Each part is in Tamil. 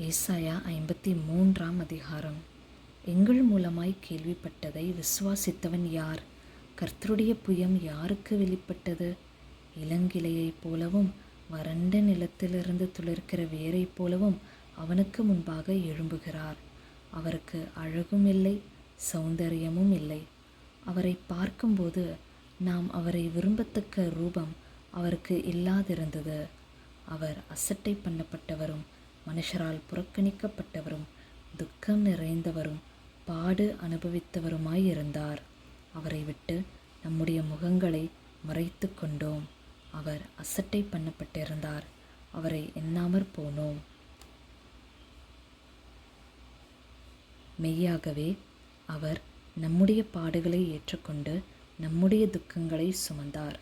ஏசாயா ஐம்பத்தி மூன்றாம் அதிகாரம். எங்கள் மூலமாய் கேள்விப்பட்டதை விசுவாசித்தவன் யார்? கர்த்தருடைய புயம் யாருக்கு வெளிப்பட்டது? இளங்கிளையைப் போலவும் வறண்ட நிலத்திலிருந்து துளிர்க்கிற வேரைப் போலவும் அவனுக்கு முன்பாக எழும்புகிறார். அவருக்கு அழகும் இல்லை சௌந்தரியமும் இல்லை. அவரை பார்க்கும்போது நாம் அவரை விரும்பத்தக்க ரூபம் அவருக்கு இல்லாதிருந்தது. அவர் அசட்டை பண்ணப்பட்டவரும் மனுஷரால் புறக்கணிக்கப்பட்டவரும் துக்கம் நிறைந்தவரும் பாடு அனுபவித்தவருமாயிருந்தார். அவரை விட்டு நம்முடைய முகங்களை மறைத்து கொண்டோம். அவர் அசட்டை பண்ணப்பட்டிருந்தார். அவரை எண்ணாமற் போனோம். மெய்யாகவே அவர் நம்முடைய பாடுகளை ஏற்றுக்கொண்டு நம்முடைய துக்கங்களை சுமந்தார்.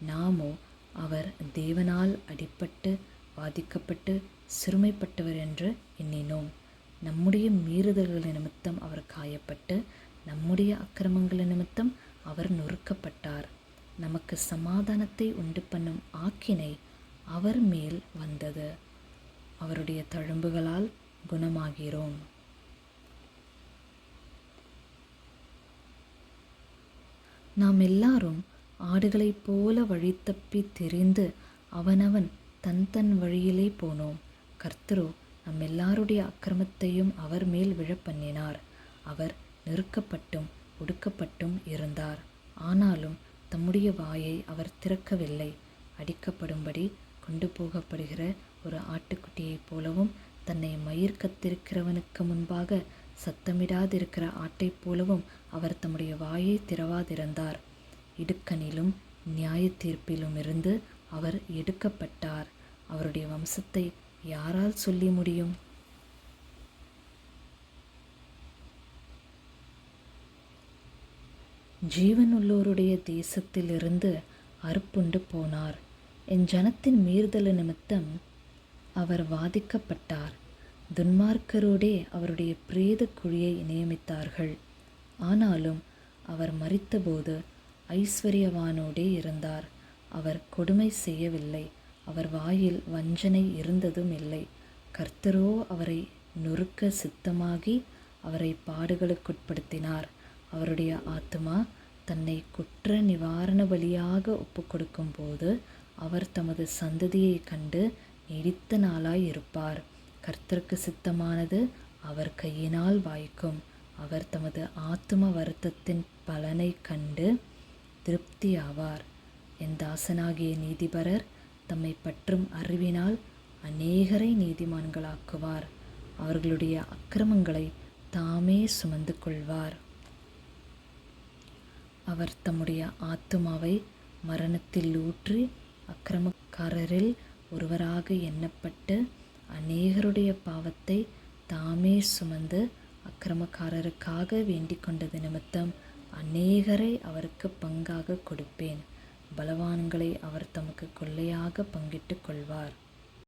நாமோ அவர் தேவனால் அடிப்பட்டு பாதிக்கப்பட்டு சிறுமைப்பட்டவர் என்று எண்ணினோம். நம்முடைய மீறுதல்கள் நிமித்தம் அவர் காயப்பட்டு நம்முடைய அக்கிரமங்கள் நிமித்தம் அவர் நொறுக்கப்பட்டார். நமக்கு சமாதானத்தை உண்டு பண்ணும் ஆக்கினை அவர் மேல் வந்தது. அவருடைய தழும்புகளால் குணமாகிறோம். நாம் எல்லாரும் ஆடுகளைப் போல வழி தப்பி தெரிந்து அவனவன் தன் தன் வழியிலே போனோம். கர்த்தரோ நம் எல்லாருடைய அக்கிரமத்தையும் அவர் மேல் விழப்பண்ணினார். அவர் நெருக்கப்பட்டும் ஒடுக்கப்பட்டும் இருந்தார். ஆனாலும் தம்முடைய வாயை அவர் திறக்கவில்லை. அடிக்கப்படும்படி கொண்டு போகப்படுகிற ஒரு ஆட்டுக்குட்டியைப் போலவும் தன்னை மயிர் கத்திருக்கிறவனுக்கு முன்பாக சத்தமிடாதிருக்கிற ஆட்டைப் போலவும் அவர் தம்முடைய வாயை திறவாதிருந்தார். இடுக்கனிலும் நியாய தீர்ப்பிலும் இருந்து அவர் எடுக்கப்பட்டார். அவருடைய வம்சத்தை யாரால் சொல்லி முடியும்? ஜீவனுள்ளோருடைய தேசத்திலிருந்து அறுப்புண்டு போனார். என் ஜனத்தின் மீறுதல் நிமித்தம் அவர் வாதிக்கப்பட்டார். துன்மார்க்கரோடே அவருடைய பிரேத குழியை நியமித்தார்கள். ஆனாலும் அவர் மறித்தபோது ஐஸ்வர்யவானோடே இருந்தார். அவர் கொடுமை செய்யவில்லை. அவர் வாயில் வஞ்சனை இருந்ததும் இல்லை கர்த்தரோ அவரை நொறுக்க சித்தமாகி அவரை பாடுகளுக்குட்படுத்தினார். அவருடைய ஆத்மா தன்னை குற்ற நிவாரண பலியாக ஒப்பு கொடுக்கும்போது அவர் தமது சந்ததியை கண்டு நீடித்த நாளாய் இருப்பார் கர்த்தருக்கு சித்தமானது அவர் கையினால் வாய்க்கும். அவர் தமது ஆத்தும வருத்தத்தின் பலனை கண்டு திருப்தியாவார். என் தாசனாகிய நீதிபரர் தம்மை பற்றும் அறிவினால் அநேகரை நீதிமான்களாக்குவார். அவர்களுடைய அக்கிரமங்களை தாமே சுமந்து கொள்வார். அவர் தம்முடைய ஆத்துமாவை மரணத்தில் ஊற்றி அக்கிரமக்காரரில் ஒருவராக எண்ணப்பட்டு அநேகருடைய பாவத்தை தாமே சுமந்து அக்கிரமக்காரருக்காக வேண்டிக் கொண்டது நிமித்தம் அநேகரை அவருக்கு பங்காக கொடுப்பேன். பலவான்களை அவர் தமக்கு கொள்ளையாக பங்கிட்டு கொள்வார்.